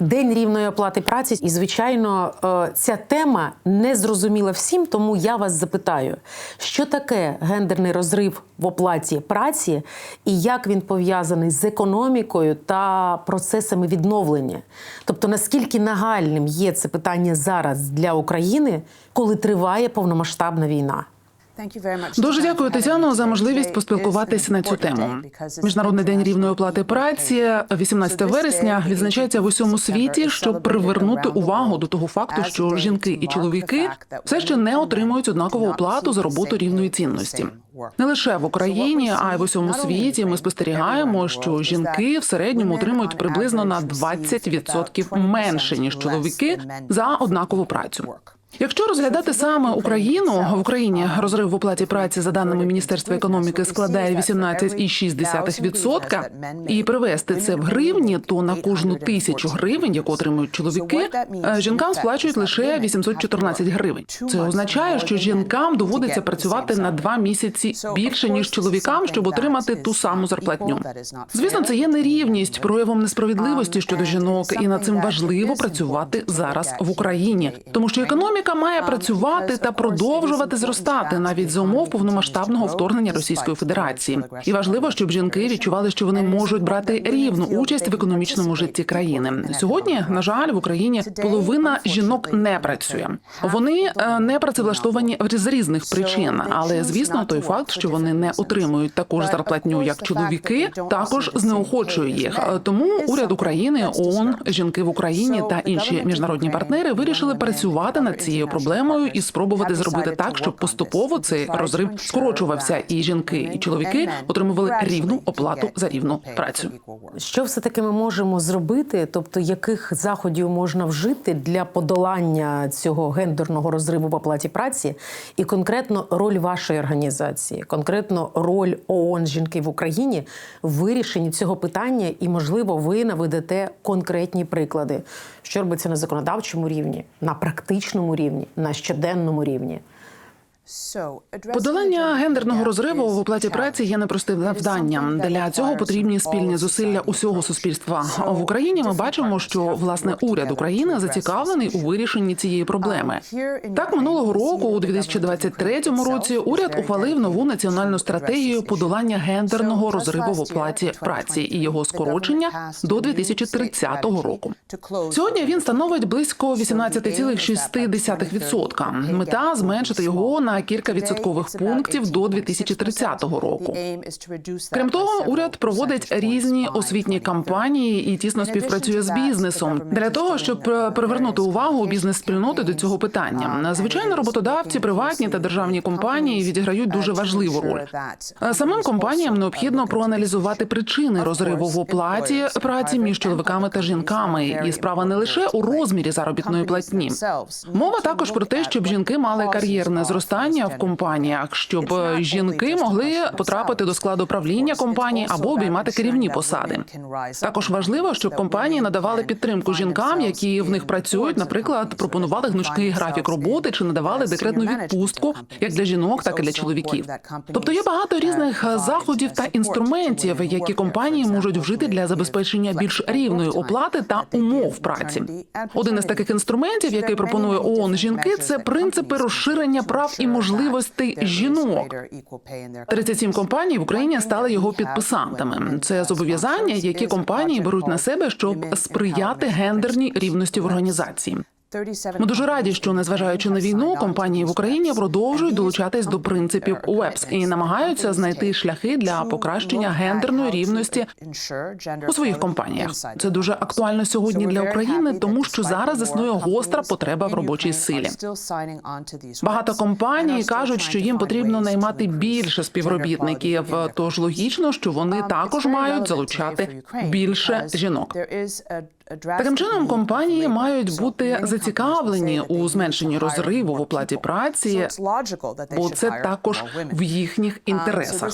День рівної оплати праці, і звичайно, е, ця тема не зрозуміла всім, тому я вас запитаю, що таке гендерний розрив в оплаті праці, і як він пов'язаний з економікою та процесами відновлення? Тобто, наскільки нагальним є це питання зараз для України, коли триває повномасштабна війна? Дуже дякую, Тетяно, за можливість поспілкуватися на цю тему. Міжнародний день рівної оплати праці, 18 вересня, відзначається в усьому світі, щоб привернути увагу до того факту, що жінки і чоловіки все ще не отримують однакову оплату за роботу рівної цінності. Не лише в Україні, а й в усьому світі. Ми спостерігаємо, що жінки в середньому отримують приблизно на 20% менше ніж чоловіки за однакову працю. Якщо розглядати саме Україну в Україні розрив в оплаті праці за даними Міністерства економіки складає 18,6% і привести це в гривні, то на кожну тисячу гривень, яку отримують чоловіки, е, жінкам сплачують лише 814 гривень. Це означає, що жінкам доводиться працювати на два місяці більше ніж чоловікам, щоб отримати ту саму зарплатню. Звісно, це є нерівність, проявом несправедливості щодо жінок, і над цим важливо працювати зараз в Україні, тому що економіка має працювати та продовжувати зростати навіть за умов повномасштабного вторгнення Російської Федерації. І важливо, щоб жінки відчували, що вони можуть брати рівну участь в економічному житті країни. Сьогодні, на жаль, в Україні половина жінок не працює. Вони е, не працевлаштовані з різних причин, але звісно, той факт, що вони не отримують таку ж зарплатню, як чоловіки, також знеохочує їх. Е, Тому уряд України, ООН, жінки в Україні та інші міжнародні партнери вирішили працювати над цією проблемою і спробувати зробити так, щоб поступово цей розрив скорочувався, і жінки і чоловіки отримували рівну оплату за рівну працю. Що все таки ми можемо зробити? Тобто, яких заходів можна вжити для подолання цього гендерного розриву в оплаті праці, і конкретно роль вашої організації, конкретно роль ООН жінки в Україні в вирішенні цього питання, і можливо, ви наведете конкретні приклади, що робиться на законодавчому рівні, на практичному рівні, на щоденному рівні. Подолання гендерного розриву в оплаті праці є непростим завданням. Для цього потрібні спільні зусилля усього суспільства. В Україні ми бачимо, що власне уряд України зацікавлений у вирішенні цієї проблеми. Так, минулого року, у 2023 році, уряд ухвалив нову національну стратегію подолання гендерного розриву в оплаті праці і його скорочення до 2030 року. Сьогодні він становить близько 18,6%. Мета зменшити його на кілька відсоткових пунктів до 2030 року. Крім того, уряд проводить різні освітні кампанії і тісно співпрацює з бізнесом для того, щоб е, привернути увагу бізнес-спільноти до цього питання. Звичайно, роботодавці, приватні та державні компанії відіграють дуже важливу роль. Е, Самим компаніям необхідно проаналізувати причини розриву в оплаті праці між чоловіками та жінками. І справа не лише у розмірі заробітної платні. Мова також про те, щоб жінки мали кар'єрне зростання в компаніях, щоб е, жінки могли потрапити до складу правління компанії або обіймати керівні посади. Також важливо, щоб компанії надавали підтримку жінкам, які в них працюють, наприклад, пропонували гнучкий графік роботи чи надавали декретну відпустку як для жінок, так і для чоловіків. Тобто є багато різних е, заходів та інструментів, які компанії можуть вжити для забезпечення більш рівної оплати та умов праці. Один із таких інструментів, який пропонує ООН жінки, це принципи розширення прав і можливостей жінок. 37 компаній в Україні стали його підписантами. Це зобов'язання, які компанії беруть на себе, щоб сприяти гендерній рівності в організації. Ми дуже раді, що незважаючи на війну, компанії в Україні продовжують долучатись до принципів УЕПС і намагаються знайти шляхи для покращення гендерної рівності у своїх компаніях. Це дуже актуально сьогодні для України, тому що зараз існує гостра потреба в робочій силі. Багато компаній кажуть, що їм потрібно наймати більше співробітників. Тож логічно, що вони також мають залучати більше жінок. Таким чином, компанії мають бути зацікавлені у зменшенні розриву в оплаті праці, бо це також в їхніх інтересах.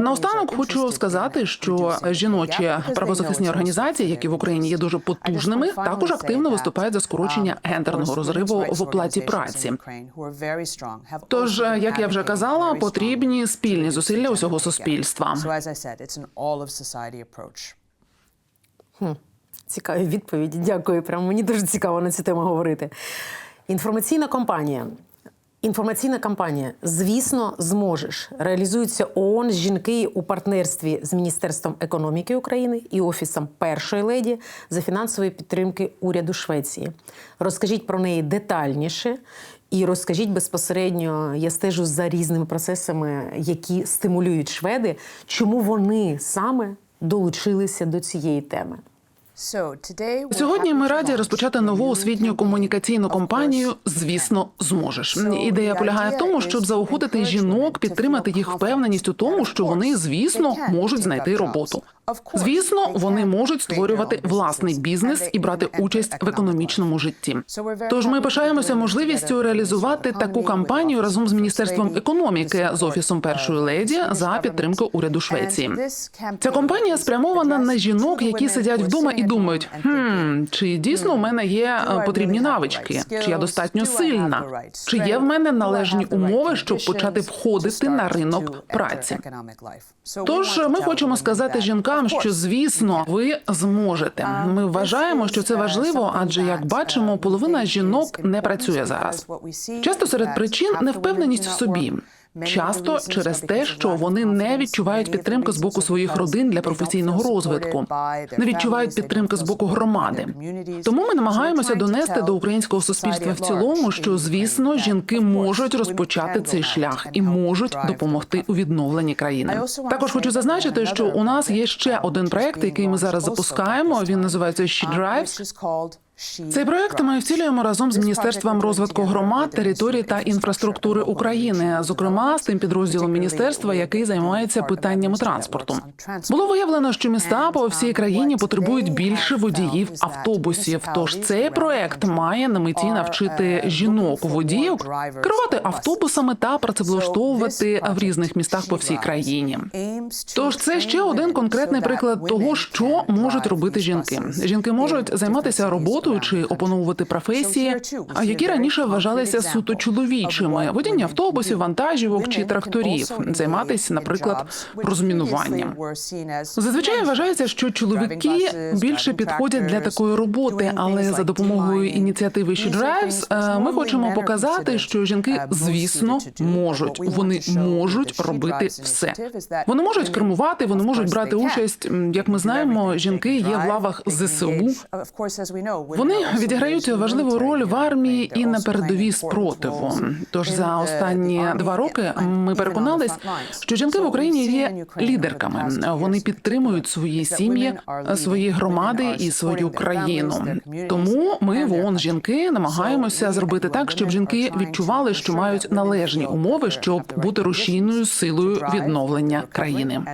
Наостанок хочу сказати, що жіночі правозахисні організації, які в Україні є дуже потужними, також активно виступають за скорочення гендерного розриву в оплаті праці. Тож, як я вже казала, потрібні спільні зусилля усього суспільства. Цікаві відповіді. Дякую. Прям мені дуже цікаво на цю тему говорити. Інформаційна кампанія. Інформаційна кампанія, звісно, зможеш. Реалізується ООН жінки у партнерстві з Міністерством економіки України і Офісом першої леді за фінансової підтримки уряду Швеції. Розкажіть про неї детальніше і розкажіть безпосередньо, я стежу за різними процесами, які стимулюють шведи, чому вони саме долучилися до цієї теми. Сьогодні ми раді розпочати нову освітню комунікаційну кампанію. Звісно, зможеш. Ідея полягає в тому, щоб заохотити жінок, підтримати їх впевненість у тому, що вони, звісно, можуть знайти роботу. Звісно, вони можуть створювати власний бізнес і брати участь в економічному житті. Тож ми пишаємося можливістю реалізувати таку кампанію разом з міністерством економіки з офісом першої леді за підтримки уряду Швеції. Ця кампанія спрямована на жінок, які сидять вдома і думають: хм, чи дійсно у мене є е, потрібні навички, чи я достатньо сильна, чи є в мене належні умови, щоб почати входити на ринок праці. Тож ми хочемо сказати жінкам, що звісно ви зможете. Ми вважаємо, що це важливо, адже як бачимо, половина жінок не працює зараз. Часто серед причин невпевненість в собі. Часто через те, що вони не відчувають підтримки з боку своїх родин для професійного розвитку, не відчувають підтримки з боку громади. Тому ми намагаємося донести до українського суспільства в цілому, що звісно жінки можуть розпочати цей шлях і можуть допомогти у відновленні країни. Також хочу зазначити, що у нас є ще один проект, який ми зараз запускаємо. Він називається «She Drives». Цей проект ми втілюємо разом з міністерством розвитку громад, територій та інфраструктури України, зокрема з тим підрозділом міністерства, який займається питаннями транспорту. Було виявлено, що міста по всій країні потребують більше водіїв автобусів. Тож цей проект має на меті навчити жінок водіїв керувати автобусами та працевлаштовувати в різних містах по всій країні. Тож це ще один конкретний приклад того, що можуть робити жінки. Жінки можуть займатися роботою чи опановувати професії, а які раніше вважалися суто чоловічими водіння автобусів, вантажівок чи тракторів, займатися, наприклад, розмінуванням. Зазвичай вважається, що чоловіки більше підходять для такої роботи, але за допомогою ініціативи She Drives е, ми хочемо показати, що жінки, звісно, можуть. Вони можуть робити все. Вони можуть кермувати, вони можуть брати участь. Як ми знаємо, жінки є в лавах ЗСУ. Вони відіграють важливу роль в армії і на передовій спротиву. Тож за останні два роки ми переконались, що жінки в Україні є лідерками. Вони підтримують свої сім'ї, свої громади і свою країну. Тому ми в ООН жінки намагаємося зробити так, щоб жінки відчували, що мають належні умови, щоб бути рушійною силою відновлення країни.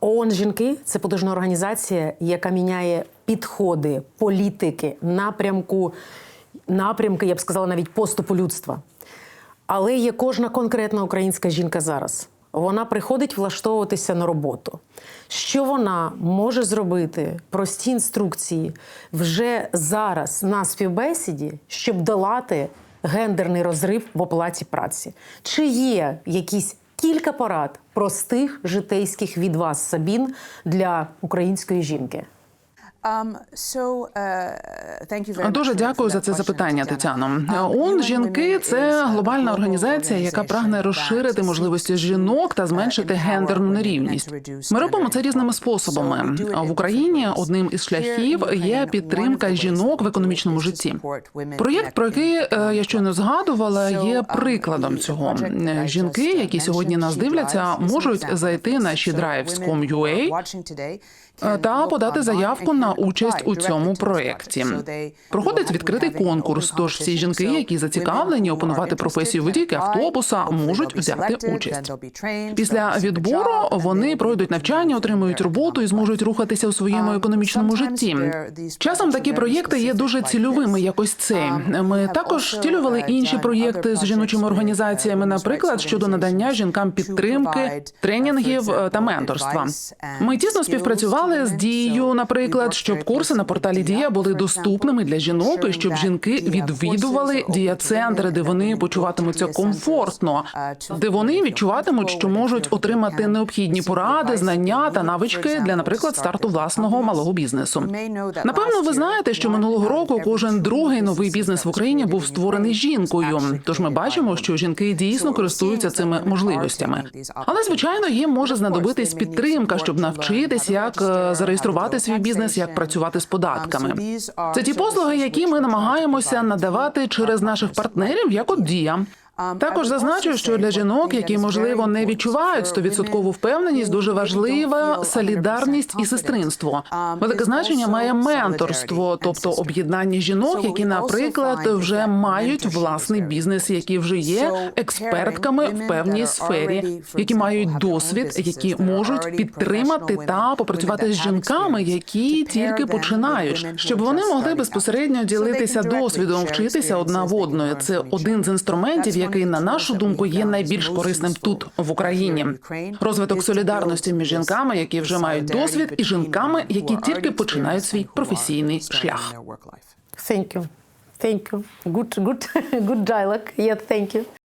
ООН жінки це потужна організація, яка міняє підходи, політики, напрямку, напрямки, я б сказала, навіть поступу людства. Але є кожна конкретна українська жінка зараз. Вона приходить влаштовуватися на роботу. Що вона може зробити? Прості інструкції вже зараз на співбесіді, щоб долати гендерний розрив в оплаті праці. Чи є якісь кілька порад простих житейських від вас, Сабін, для української жінки? Дуже дякую за це запитання, Тетяно. ООН жінки це глобальна організація, яка прагне розширити можливості жінок та зменшити гендерну нерівність. Ми робимо це різними способами. В Україні одним із шляхів є підтримка жінок в економічному житті. Проєкт, про який е, я щойно згадувала, є прикладом цього. Жінки, які сьогодні нас дивляться, можуть зайти на shedrives.com.ua Е, та подати заявку на участь у цьому проєкті. Проходить відкритий конкурс. Тож всі жінки, які зацікавлені опанувати професію водійки автобуса, можуть взяти участь. Після відбору вони пройдуть навчання, отримують роботу і зможуть рухатися у своєму економічному житті. Часом такі проєкти є дуже цільовими, як ось цей. Ми також втілювали інші проєкти з жіночими організаціями, наприклад, щодо надання жінкам підтримки, тренінгів е, та менторства. Ми тісно співпрацювали з дією, наприклад, щоб курси на порталі Дія були доступними для жінок, і щоб жінки відвідували дія центри, де вони почуватимуться комфортно, де вони відчуватимуть, що можуть отримати необхідні поради, знання та навички для, наприклад, старту власного малого бізнесу. Напевно, ви знаєте, що минулого року кожен другий новий бізнес в Україні був створений жінкою. Тож ми бачимо, що жінки дійсно користуються цими можливостями. Але звичайно, їм може знадобитись підтримка, щоб навчитись, як е, зареєструвати свій бізнес, як працювати з податками. Це ті послуги, які ми намагаємося надавати через наших партнерів, як от дія. Також зазначу, що для жінок, які можливо не відчувають стовідсоткову впевненість, дуже важлива солідарність і сестринство. Велике значення має менторство, тобто об'єднання жінок, які, наприклад, вже мають власний бізнес, які вже є експертками в певній сфері, які мають досвід, які можуть підтримати та попрацювати з жінками, які тільки починають, щоб вони могли безпосередньо ділитися досвідом, вчитися одна в одної. Це один з інструментів, який на нашу думку є найбільш корисним тут в Україні. Розвиток солідарності між жінками, які вже мають досвід, і жінками, які тільки починають свій професійний шлях. Thank you. Thank you. Good, good, good dialogue. Yeah, thank you.